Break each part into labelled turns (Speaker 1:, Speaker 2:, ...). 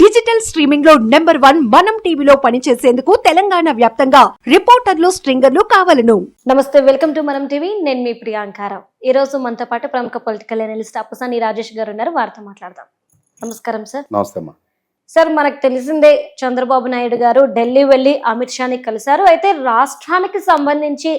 Speaker 1: Digital స్ట్రీమింగ్లో number one మనం టీవీలో పనిచేసేందుకు తెలంగాణ వ్యాప్తంగా రిపోర్టర్లు స్ట్రింగర్లు కావలను.
Speaker 2: నమస్తే వెల్కమ్ టు మనం టీవీ. నేను మీ ప్రియాంకారావు ఈ రోజు మనతో పాటు ప్రముఖ పొలిటికల్ అనలిస్ట్ అప్పసాని రాజేష్ గారు ఉన్నారు. వారితో మాట్లాడదాం. నమస్కారం సార్.
Speaker 3: నమస్తే
Speaker 2: సార్ మనకు తెలిసిందే చంద్రబాబు నాయుడు గారు ఢిల్లీ వెళ్ళి అమిత్ షాని కలిశారు. అయితే రాష్ట్రానికి సంబంధించి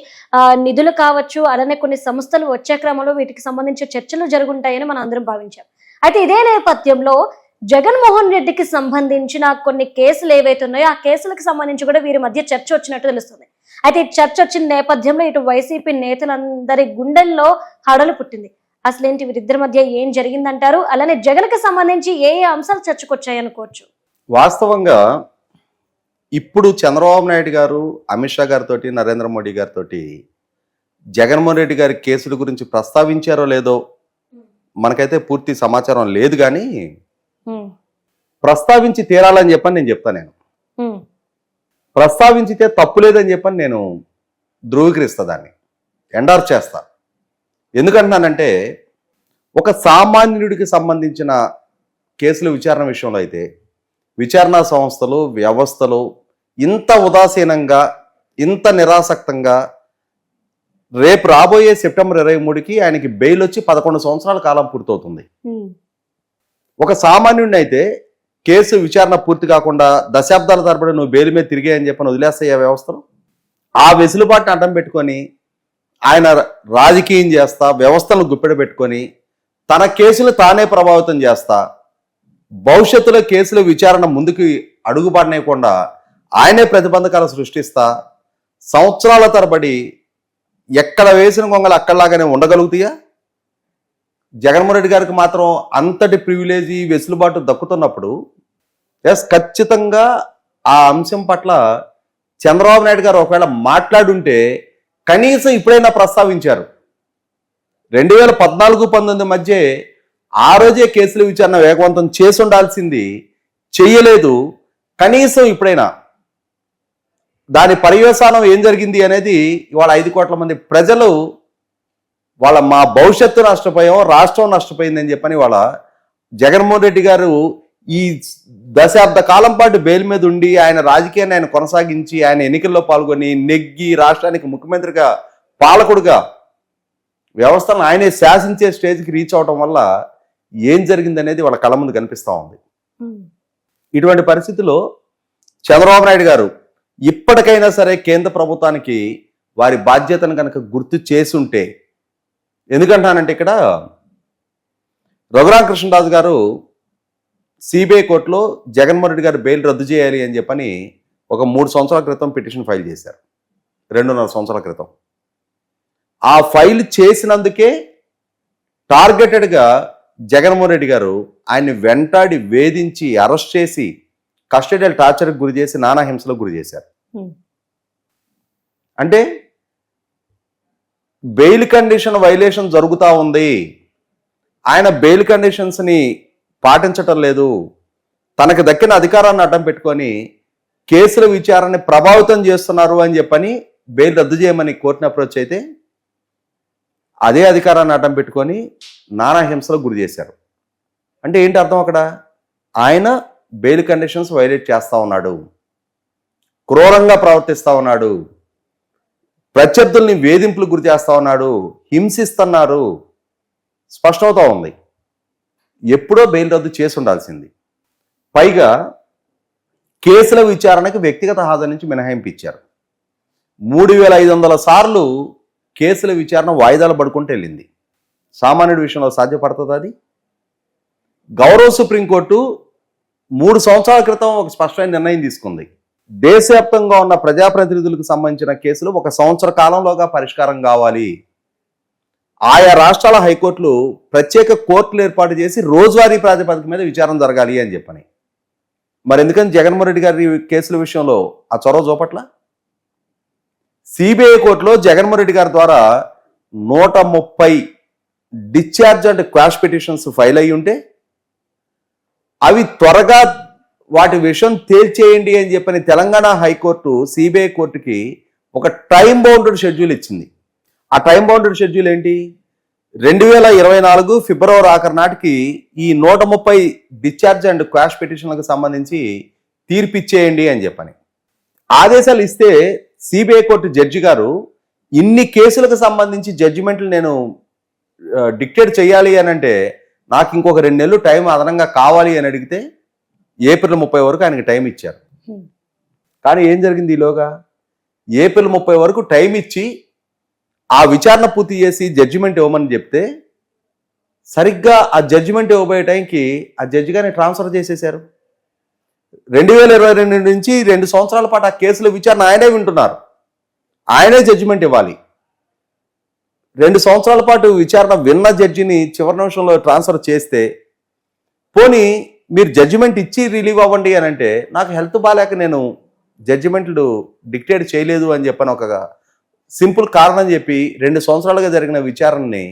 Speaker 2: నిధులు కావచ్చు అలానే కొన్ని సంస్థలు వచ్చే క్రమంలో వీటికి సంబంధించి చర్చలు జరుగుంటాయని మనం అందరం భావించాం. అయితే ఇదే నేపథ్యంలో జగన్మోహన్ రెడ్డికి సంబంధించిన కొన్ని కేసులు ఏవైతే ఉన్నాయో ఆ కేసులకు సంబంధించి కూడా వీరి మధ్య చర్చ వచ్చినట్టు తెలుస్తుంది. అయితే ఈ చర్చ వచ్చిన నేపథ్యంలో ఇటు వైసీపీ నేతలందరి గుండెల్లో హడలు పుట్టింది. అసలు ఏంటి వీరిద్దరి మధ్య ఏం జరిగిందంటారు? అలానే జగన్కి సంబంధించి ఏ ఏ అంశాలు చర్చకొచ్చాయి అనుకోవచ్చు
Speaker 3: వాస్తవంగా ఇప్పుడు చంద్రబాబు నాయుడు గారు అమిత్ షా గారితో నరేంద్ర మోడీ గారితో జగన్మోహన్ రెడ్డి గారి కేసుల గురించి ప్రస్తావించారో లేదో మనకైతే పూర్తి సమాచారం లేదు కానీ ప్రస్తావించి తీరాలని చెప్పని నేను చెప్తాను నేను. ప్రస్తావించితే తప్పు లేదని చెప్పని నేను ధృవీకరిస్తా దాన్ని. ఎండార్ చేస్తా. ఎందుకంటున్నానంటే ఒక సామాన్యుడికి సంబంధించిన కేసుల విచారణ విషయంలో అయితే విచారణ సంస్థలు వ్యవస్థలు ఇంత ఉదాసీనంగా ఇంత నిరాసక్తంగా రేపు రాబోయే సెప్టెంబర్ ఇరవై మూడుకి ఆయనకి బెయిల్ వచ్చి పదకొండు సంవత్సరాల కాలం పూర్తవుతుంది. ఒక సామాన్యుడిని అయితే కేసు విచారణ పూర్తి కాకుండా దశాబ్దాల తరబడి నువ్వు బెయిల్ మీద తిరిగే అని చెప్పని వదిలేస్తాయి వ్యవస్థను? ఆ వెసులుబాటుని అడ్డం పెట్టుకొని ఆయన రాజకీయం చేస్తా వ్యవస్థలను గుప్పెడ పెట్టుకొని తన కేసులు తానే ప్రభావితం చేస్తా భవిష్యత్తులో కేసుల విచారణ ముందుకు అడుగుపడనేయకుండా ఆయనే ప్రతిబంధకాలు సృష్టిస్తా సంవత్సరాల తరబడి ఎక్కడ వేసిన గొంగలు అక్కడలాగానే ఉండగలుగుతాయా? జగన్మోహన్ రెడ్డి గారికి మాత్రం అంతటి ప్రివిలేజీ వెసులుబాటు దక్కుతున్నప్పుడు ఎస్ ఖచ్చితంగా ఆ అంశం పట్ల చంద్రబాబు నాయుడు గారు ఒకవేళ మాట్లాడుంటే కనీసం ఇప్పుడైనా ప్రస్తావించారు. రెండు వేల పద్నాలుగు పంతొమ్మిది మధ్య ఆ రోజే కేసుల విచారణ వేగవంతం చేసి ఉండాల్సింది చెయ్యలేదు. కనీసం ఇప్పుడైనా దాని పర్యవసానం ఏం జరిగింది అనేది ఇవాళ ఐదు కోట్ల మంది ప్రజలు వాళ్ళ మా భవిష్యత్తు నష్టపోయాం రాష్ట్రం నష్టపోయిందని చెప్పని వాళ్ళ జగన్మోహన్ రెడ్డి గారు ఈ దశాబ్ద కాలం పాటు బెయిల్ మీద ఉండి ఆయన రాజకీయాన్ని ఆయన కొనసాగించి ఆయన ఎన్నికల్లో పాల్గొని నెగ్గి రాష్ట్రానికి ముఖ్యమంత్రిగా పాలకుడుగా వ్యవస్థను ఆయనే శాసించే స్టేజ్కి రీచ్ అవడం వల్ల ఏం జరిగిందనేది వాళ్ళ కళ్ళ ముందు కనిపిస్తూ ఉంది. ఇటువంటి పరిస్థితిలో చంద్రబాబు నాయుడు గారు ఇప్పటికైనా సరే కేంద్ర ప్రభుత్వానికి వారి బాధ్యతను కనుక గుర్తు చేసుంటే ఎందుకంటానంటే ఇక్కడ రఘురామ కృష్ణరాజు గారు సిబిఐ కోర్టులో జగన్మోహన్ రెడ్డి గారు బెయిల్ రద్దు చేయాలి అని చెప్పని ఒక మూడు సంవత్సరాల క్రితం పిటిషన్ ఫైల్ చేశారు. రెండున్నర సంవత్సరాల క్రితం. ఆ ఫైల్ చేసినందుకే టార్గెటెడ్గా జగన్మోహన్ రెడ్డి గారు ఆయన్ని వెంటాడి వేధించి అరెస్ట్ చేసి కస్టడియల్ టార్చర్కి గురి చేసి నానా హింసలకు గురి చేశారు. అంటే బెయిల్ కండిషన్ వైలేషన్ జరుగుతూ ఉంది. ఆయన బెయిల్ కండిషన్స్ని పాటించటం లేదు. తనకు దక్కిన అధికారాన్ని అడ్డం పెట్టుకొని కేసుల విచారాన్ని ప్రభావితం చేస్తున్నారు అని చెప్పని బెయిల్ రద్దు చేయమని కోర్టుని అప్రోచ్ అయితే అదే అధికారాన్ని అడ్డం పెట్టుకొని నానా హింసలకు గురి చేశారు. అంటే ఏంటి అర్థం అక్కడ? ఆయన బెయిల్ కండిషన్స్ వైలేట్ చేస్తూ ఉన్నాడు. క్రూరంగా ప్రవర్తిస్తూ ఉన్నాడు. ప్రత్యర్థుల్ని వేధింపులు గురి చేస్తా ఉన్నాడు హింసిస్తున్నారు. స్పష్టమవుతా ఉంది. ఎప్పుడో బెయిల్ రద్దు చేసి ఉండాల్సింది. పైగా కేసుల విచారణకు వ్యక్తిగత హాజరు నుంచి మినహాయింపు ఇచ్చారు మూడు వేల ఐదు వందల సార్లు కేసుల విచారణ వాయిదాలు పడుకుంటూ వెళ్ళింది. సామాన్యుడి విషయంలో సాధ్యపడుతుంది అది? గౌరవ సుప్రీంకోర్టు మూడు సంవత్సరాల క్రితం ఒక స్పష్టమైన నిర్ణయం తీసుకుంది. దేశవ్యాప్తంగా ఉన్న ప్రజాప్రతినిధులకు సంబంధించిన కేసులు ఒక సంవత్సర కాలంలోగా పరిష్కారం కావాలి. ఆయా రాష్ట్రాల హైకోర్టులు ప్రత్యేక కోర్టులు ఏర్పాటు చేసి రోజువారీ ప్రాతిపదిక మీద విచారం జరగాలి అని చెప్పని. మరి ఎందుకని జగన్మోహన్ రెడ్డి గారి కేసుల విషయంలో ఆ చొరవ చూపట్ల? సిబిఐ కోర్టులో జగన్మోహన్ రెడ్డి గారి ద్వారా నూట ముప్పై discharge and quash petitions file అయి ఉంటే అవి త్వరగా వాటి విషయం తేల్చేయండి అని చెప్పని తెలంగాణ హైకోర్టు సిబిఐ కోర్టుకి ఒక టైం బౌండెడ్ షెడ్యూల్ ఇచ్చింది. ఆ టైం బౌండెడ్ షెడ్యూల్ ఏంటి? రెండు వేల ఇరవై నాలుగు ఫిబ్రవరి ఆఖరి నాటికి ఈ నూట ముప్పై డిశ్చార్జ్ అండ్ క్వాష్ పిటిషన్లకు సంబంధించి తీర్పు ఇచ్చేయండి అని చెప్పని. ఆదేశాలు ఇస్తే సిబిఐ కోర్టు జడ్జి గారు ఇన్ని కేసులకు సంబంధించి జడ్జిమెంట్లు నేను డిక్టేట్ చేయాలి అని అంటే నాకు ఇంకొక రెండు నెలలు టైం అదనంగా కావాలి అని అడిగితే ఏప్రిల్ ముప్పై వరకు ఆయనకి టైం ఇచ్చారు.
Speaker 2: Hmm.
Speaker 3: కానీ ఏం జరిగింది ఈలోగా? ఏప్రిల్ ముప్పై వరకు టైం ఇచ్చి ఆ విచారణ పూర్తి చేసి జడ్జిమెంట్ ఇవ్వమని చెప్తే సరిగ్గా ఆ జడ్జిమెంట్ ఇవ్వబోయే టైంకి ఆ జడ్జి గారిని ట్రాన్స్ఫర్ చేసేశారు. రెండు వేల ఇరవై రెండు నుంచి రెండు సంవత్సరాల పాటు ఆ కేసుల విచారణ ఆయనే వింటున్నారు. ఆయనే జడ్జిమెంట్ ఇవ్వాలి. రెండు సంవత్సరాల పాటు విచారణ విన్న జడ్జిని చివరి నిమిషంలో ట్రాన్స్ఫర్ చేస్తే పోనీ మీరు జడ్జిమెంట్ ఇచ్చి రిలీవ్ అవ్వండి అని అంటే నాకు హెల్త్ బాగాలేక నేను జడ్జిమెంట్లు డిక్టేట్ చేయలేదు అని చెప్పని ఒక సింపుల్ కారణం చెప్పి రెండు సంవత్సరాలుగా జరిగిన విచారణని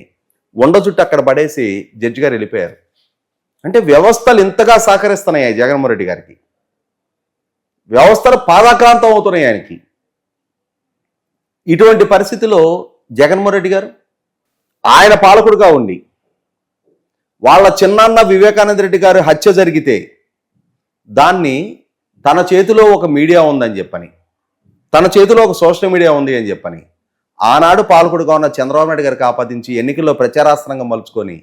Speaker 3: ఉండ చుట్టూ అక్కడ పడేసి జడ్జి గారు వెళ్ళిపోయారు. అంటే వ్యవస్థలు ఇంతగా సహకరిస్తున్నాయి జగన్మోహన్ రెడ్డి గారికి. వ్యవస్థలు పాదాక్రాంతం అవుతున్నాయి ఆయనకి. ఇటువంటి పరిస్థితిలో జగన్మోహన్ రెడ్డి గారు ఆయన పాలకుడుగా ఉండి వాళ్ళ చిన్నాన్న వివేకానంద రెడ్డి గారి హత్య జరిగితే దాన్ని తన చేతిలో ఒక మీడియా ఉందని చెప్పని తన చేతిలో ఒక సోషల్ మీడియా ఉంది అని చెప్పని ఆనాడు పాలకుడుగా ఉన్న చంద్రబాబు నాయుడు గారికి ఆపాదించి ఎన్నికల్లో ప్రచారాస్త్రంగా మలుచుకొని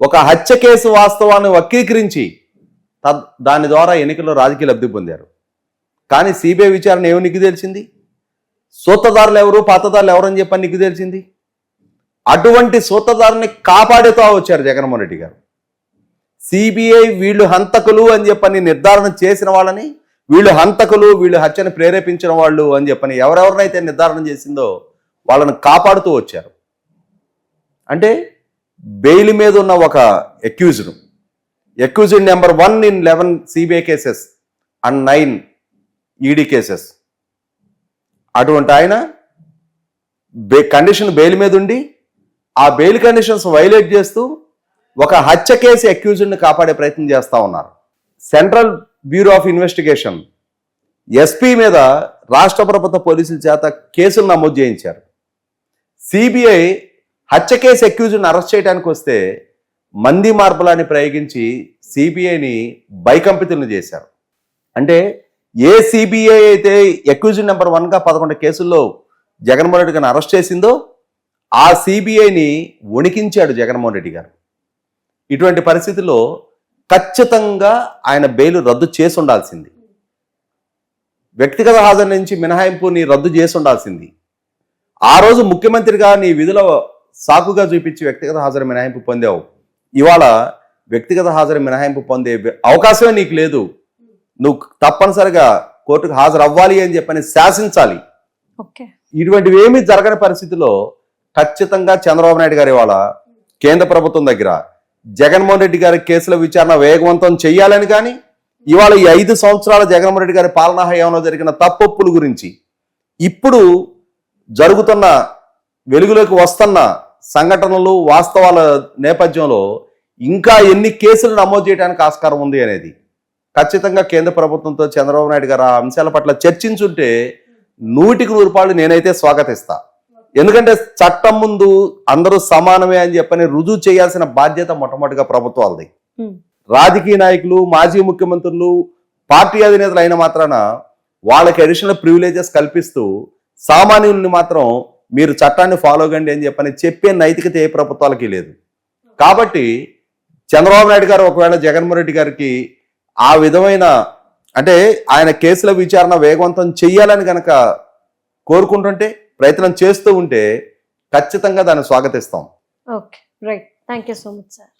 Speaker 3: ఒక హత్య కేసు వాస్తవాన్ని వక్రీకరించి దాని ద్వారా ఎన్నికల్లో రాజకీయ లబ్ధి పొందారు. కానీ సిబిఐ విచారణ ఏమి నీకు తెలిసింది? సూత్రధారులు ఎవరు? పాతదారులు ఎవరని చెప్పని నీకు తెలిసింది? అటువంటి సూత్రధారుని కాపాడుతూ వచ్చారు జగన్మోహన్ రెడ్డి గారు. సిబిఐ వీళ్ళు హంతకులు అని చెప్పని నిర్ధారణ చేసిన వాళ్ళని వీళ్ళు హంతకులు వీళ్ళు హత్యను ప్రేరేపించిన వాళ్ళు అని చెప్పని ఎవరెవరినైతే నిర్ధారణ చేసిందో వాళ్ళని కాపాడుతూ వచ్చారు. అంటే బెయిల్ మీద ఉన్న ఒక accused accused number one in eleven CBI cases and nine ED cases అటువంటి ఆయన బే కండిషన్ బెయిల్ మీద ఉండి ఆ బెయిల్ కండిషన్స్ వైలేట్ చేస్తూ ఒక హత్య కేసు అక్యూజ్డ్ని కాపాడే ప్రయత్నం చేస్తూ ఉన్నారు. Central bureau of investigation SP మీద రాష్ట్ర ప్రభుత్వ పోలీసుల చేత కేసులు నమోదు చేయించారు. సిబిఐ హత్య కేసు అక్యూజ్డ్ని అరెస్ట్ చేయడానికి వస్తే మంది మార్పులాన్ని ప్రయోగించి సిబిఐని బైకంపితులను చేశారు. అంటే ఏ సిబిఐ అయితే అక్యూజ్డ్ నెంబర్ వన్గా పదకొండు కేసుల్లో జగన్మోహన్ రెడ్డి గారిని అరెస్ట్ చేసిందో ఆ సిబిఐని వణికించాడు జగన్మోహన్ రెడ్డి గారు. ఇటువంటి పరిస్థితుల్లో ఖచ్చితంగా ఆయన బెయిల్ రద్దు చేసి ఉండాల్సింది వ్యక్తిగత హాజరు నుంచి మినహాయింపుని రద్దు చేసి ఉండాల్సింది ఆ రోజు ముఖ్యమంత్రిగా నీ విధుల సాకుగా చూపించి వ్యక్తిగత హాజరు మినహాయింపు పొందావు. ఇవాళ వ్యక్తిగత హాజరు మినహాయింపు పొందే అవకాశమే నీకు లేదు. నువ్వు తప్పనిసరిగా కోర్టుకు హాజరు అవ్వాలి అని చెప్పని శాసించాలి. ఇటువంటివి ఏమీ జరగని పరిస్థితిలో ఖచ్చితంగా చంద్రబాబు నాయుడు గారి వాళ్ళ కేంద్ర ప్రభుత్వం దగ్గర జగన్మోహన్ రెడ్డి గారి కేసుల విచారణ వేగవంతం చేయాలని కానీ ఇవాళ ఈ ఐదు సంవత్సరాల జగన్మోహన్ రెడ్డి గారి పాలనా హయాంలో జరిగిన తప్పొప్పుల గురించి ఇప్పుడు జరుగుతున్న వెలుగులోకి వస్తున్న సంఘటనలు వాస్తవాల నేపథ్యంలో ఇంకా ఎన్ని కేసులు నమోదు చేయడానికి ఆస్కారం ఉంది అనేది ఖచ్చితంగా కేంద్ర ప్రభుత్వంతో చంద్రబాబు నాయుడు గారు ఆ అంశాల పట్ల చర్చించుంటే నూటికి నూరు రూపాయలు నేనైతే స్వాగతిస్తా. ఎందుకంటే చట్టం ముందు అందరూ సమానమే అని చెప్పని రుజువు చేయాల్సిన బాధ్యత మొట్టమొదటిగా ప్రభుత్వాలది. రాజకీయ నాయకులు మాజీ ముఖ్యమంత్రులు పార్టీ అధినేతలు అయిన మాత్రాన వాళ్ళకి అడిషనల్ ప్రివిలేజెస్ కల్పిస్తూ సామాన్యుల్ని మాత్రం మీరు చట్టాన్ని ఫాలో కండి అని చెప్పని చెప్పే నైతికత ఏ ప్రభుత్వాలకి లేదు కాబట్టి చంద్రబాబు నాయుడు గారు ఒకవేళ జగన్మోహన్ రెడ్డి గారికి ఆ విధమైన అంటే ఆయన కేసుల విచారణ వేగవంతం చెయ్యాలని గనక కోరుకుంటుంటే ప్రయత్నం చేస్తూ ఉంటే ఖచ్చితంగా దాన్ని స్వాగతిస్తాం.
Speaker 2: Okay right thank you so much sir